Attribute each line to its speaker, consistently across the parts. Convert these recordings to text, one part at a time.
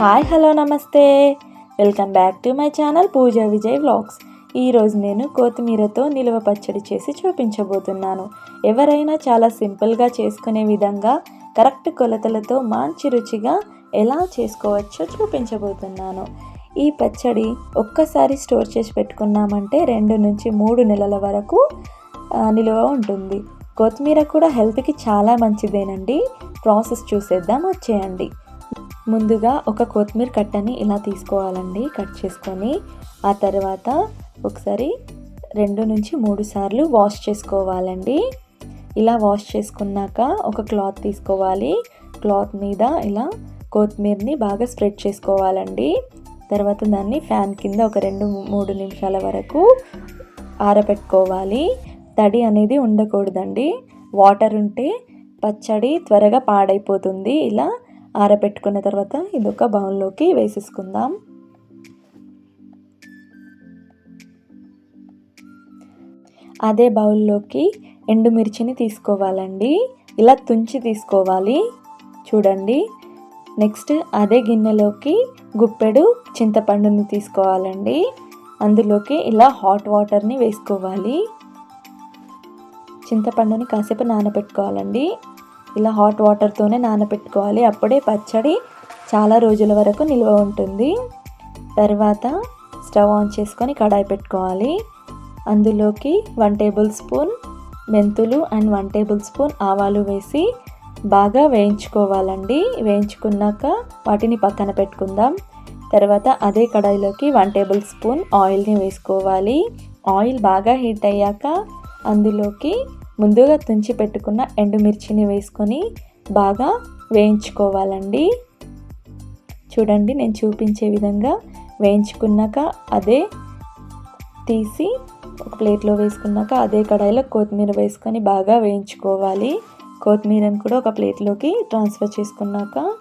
Speaker 1: Hi hello నమస్తే. Welcome back to my channel Pooja Vijay vlogs. ఈరోజు నేను కొత్తిమీరతో నిలువ పచ్చడి చేసి చూపించబోతున్నాను. ఎవరైనా చాలా సింపుల్గా చేసుకునే విధంగా కరెక్ట్ కొలతలతో మంచి రుచిగా ఎలా చేసుకోవచ్చో చూపించబోతున్నాను. ఈ పచ్చడి ఒక్కసారి స్టోర్ చేసి పెట్టుకున్నామంటే రెండు నుంచి మూడు నెలల వరకు నిలువ ఉంటుంది. కొత్తిమీర కూడా హెల్త్కి చాలా మంచిదేనండి. ప్రాసెస్ చూసేద్దాం వచ్చేయండి. ముందుగా ఒక కొత్తిమీర కట్టని ఇలా తీసుకోవాలండి కట్ చేసుకొని. ఆ తర్వాత ఒకసారి రెండు నుంచి మూడు సార్లు వాష్ చేసుకోవాలండి. ఇలా వాష్ చేసుకున్నాక ఒక క్లాత్ తీసుకోవాలి. క్లాత్ మీద ఇలా కొత్తిమీరని బాగా స్ప్రెడ్ చేసుకోవాలండి. తర్వాత దాన్ని ఫ్యాన్ కింద ఒక రెండు మూడు నిమిషాల వరకు ఆరబెట్టుకోవాలి. తడి అనేది ఉండకూడదండి. వాటర్ ఉంటే పచ్చడి త్వరగా పాడైపోతుంది. ఇలా ఆరబెట్టుకున్న తర్వాత ఇదొక బౌల్లోకి వేసేసుకుందాం. అదే బౌల్లోకి ఎండుమిర్చిని తీసుకోవాలండి. ఇలా తుంచి తీసుకోవాలి. చూడండి. నెక్స్ట్ అదే గిన్నెలోకి గుప్పెడు చింతపండుని తీసుకోవాలండి. అందులోకి ఇలా హాట్ వాటర్ని వేసుకోవాలి. చింతపండుని కాసేపు నానబెట్టుకోవాలండి. ఇలా హాట్ వాటర్తోనే నానబెట్టుకోవాలి అప్పుడే పచ్చడి చాలా రోజుల వరకు నిల్వ ఉంటుంది. తర్వాత స్టవ్ ఆన్ చేసుకొని కడాయి పెట్టుకోవాలి. అందులోకి వన్ టేబుల్ స్పూన్ మెంతులు అండ్ వన్ టేబుల్ స్పూన్ ఆవాలు వేసి బాగా వేయించుకోవాలండి. వేయించుకున్నాక వాటిని పక్కన పెట్టుకుందాం. తర్వాత అదే కడాయిలోకి వన్ టేబుల్ స్పూన్ ఆయిల్ని వేసుకోవాలి. ఆయిల్ బాగా హీట్ అయ్యాక అందులోకి ముందుగా తుంచి పెట్టుకున్న ఎండుమిర్చిని వేసుకొని బాగా వేయించుకోవాలండి. చూడండి నేను చూపించే విధంగా వేయించుకున్నాక అదే తీసి ఒక ప్లేట్లో వేసుకున్నాక అదే కడాయిలో కొత్తిమీర వేసుకొని బాగా వేయించుకోవాలి. కొత్తిమీరని కూడా ఒక ప్లేట్లోకి ట్రాన్స్ఫర్ చేసుకున్నాక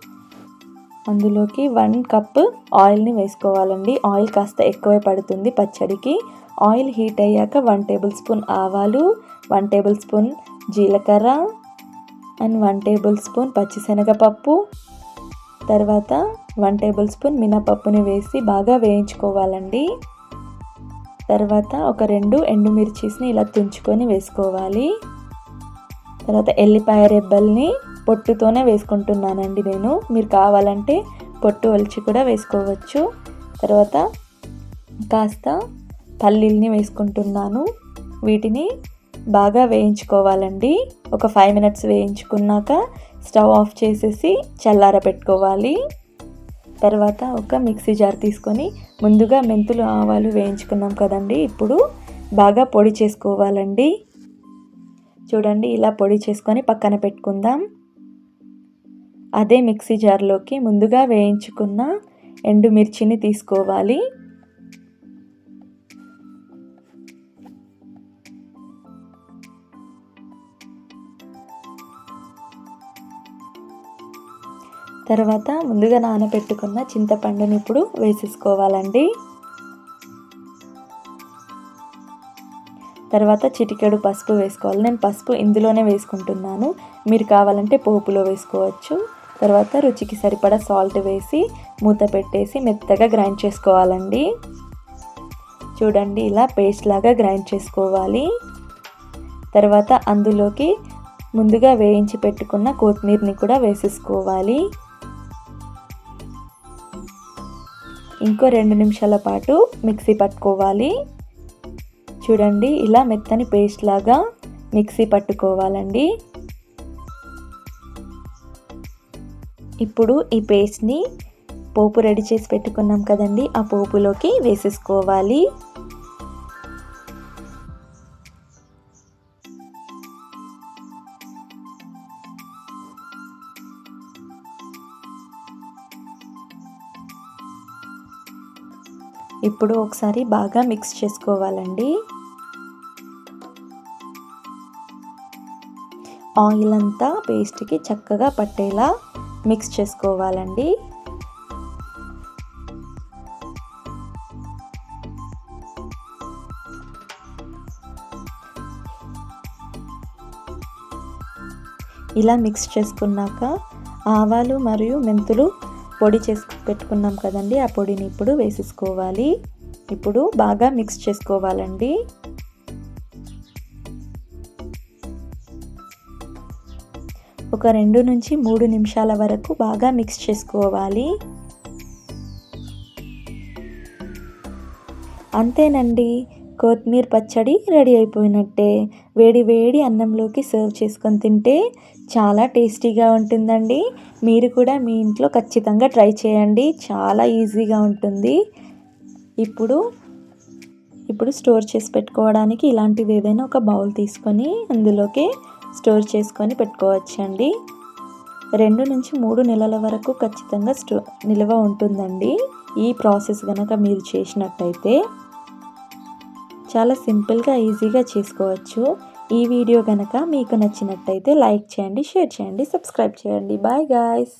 Speaker 1: అందులోకి వన్ కప్ ఆయిల్ని వేసుకోవాలండి. ఆయిల్ కాస్త ఎక్కువే పడుతుంది పచ్చడికి. ఆయిల్ హీట్ అయ్యాక వన్ టేబుల్ స్పూన్ ఆవాలు వన్ టేబుల్ స్పూన్ జీలకర్ర అండ్ వన్ టేబుల్ స్పూన్ పచ్చిశనగపప్పు. తర్వాత వన్ టేబుల్ స్పూన్ మినపప్పుని వేసి బాగా వేయించుకోవాలండి. తర్వాత ఒక రెండు ఎండుమిర్చిస్ని ఇలా తుంచుకొని వేసుకోవాలి. తర్వాత ఎల్లిపాయ రెబ్బల్ని పొట్టుతోనే వేసుకుంటున్నానండి నేను. మీరు కావాలంటే పొట్టు ఒలిచి కూడా వేసుకోవచ్చు. తర్వాత కాస్త పల్లీల్ని వేసుకుంటున్నాను. వీటిని బాగా వేయించుకోవాలండి. ఒక ఫైవ్ మినిట్స్ వేయించుకున్నాక స్టవ్ ఆఫ్ చేసేసి చల్లార పెట్టుకోవాలి. తర్వాత ఒక మిక్సీ జార్ తీసుకొని ముందుగా మెంతులు ఆవాలు వేయించుకున్నాం కదండి. ఇప్పుడు బాగా పొడి చేసుకోవాలండి. చూడండి ఇలా పొడి చేసుకొని పక్కన పెట్టుకుందాం. అదే మిక్సీ జార్లోకి ముందుగా వేయించుకున్న ఎండుమిర్చిని తీసుకోవాలి. తర్వాత ముందుగా నానబెట్టుకున్న చింతపండుని ఇప్పుడు వేసేసుకోవాలండి. తర్వాత చిటికెడు పసుపు వేసుకోవాలి. నేను పసుపు ఇందులోనే వేసుకుంటున్నాను. మీరు కావాలంటే పోపులో వేసుకోవచ్చు. తర్వాత రుచికి సరిపడా సాల్ట్ వేసి మూత పెట్టేసి మెత్తగా గ్రైండ్ చేసుకోవాలండి. చూడండి ఇలా పేస్ట్ లాగా గ్రైండ్ చేసుకోవాలి. తర్వాత అందులోకి ముందుగా వేయించి పెట్టుకున్న కొత్తిమీరని కూడా వేసేసుకోవాలి. ఇంకో రెండు నిమిషాల పాటు మిక్సీ పట్టుకోవాలి. చూడండి ఇలా మెత్తని పేస్ట్ లాగా మిక్సీ పట్టుకోవాలండి. ఇప్పుడు ఈ పేస్ట్ని పోపు రెడీ చేసి పెట్టుకున్నాం కదండి ఆ పోపులోకి వేసేసుకోవాలి. ఇప్పుడు ఒకసారి బాగా మిక్స్ చేసుకోవాలండి. ఆయిల్ అంతా పేస్ట్కి చక్కగా పట్టేలా మిక్స్ చేసుకోవాలండి. ఇలా మిక్స్ చేసుకున్నాక ఆవాలు మరియు మెంతులు పొడి చేసి పెట్టుకున్నాం కదండి ఆ పొడిని ఇప్పుడు వేసేసుకోవాలి. ఇప్పుడు బాగా మిక్స్ చేసుకోవాలండి. ఒక రెండు నుంచి మూడు నిమిషాల వరకు బాగా మిక్స్ చేసుకోవాలి. అంతేనండి కొత్తిమీర పచ్చడి రెడీ అయిపోయినట్టే. వేడి వేడి అన్నంలోకి సర్వ్ చేసుకొని తింటే చాలా టేస్టీగా ఉంటుందండి. మీరు కూడా మీ ఇంట్లో ఖచ్చితంగా ట్రై చేయండి చాలా ఈజీగా ఉంటుంది. ఇప్పుడు ఇప్పుడు స్టోర్ చేసి పెట్టుకోవడానికి ఇలాంటిది ఏదైనా ఒక బౌల్ తీసుకొని అందులోకి స్టోర్ చేసుకొని పెట్టుకోవచ్చండి. రెండు నుంచి మూడు నెలల వరకు ఖచ్చితంగా స్టో నిల్వ ఉంటుందండి. ఈ ప్రాసెస్ కనుక మీరు చేసినట్టయితే చాలా సింపుల్గా ఈజీగా చేసుకోవచ్చు. ఈ వీడియో కనుక మీకు నచ్చినట్టయితే లైక్ చేయండి షేర్ చేయండి సబ్స్క్రైబ్ చేయండి. Bye guys.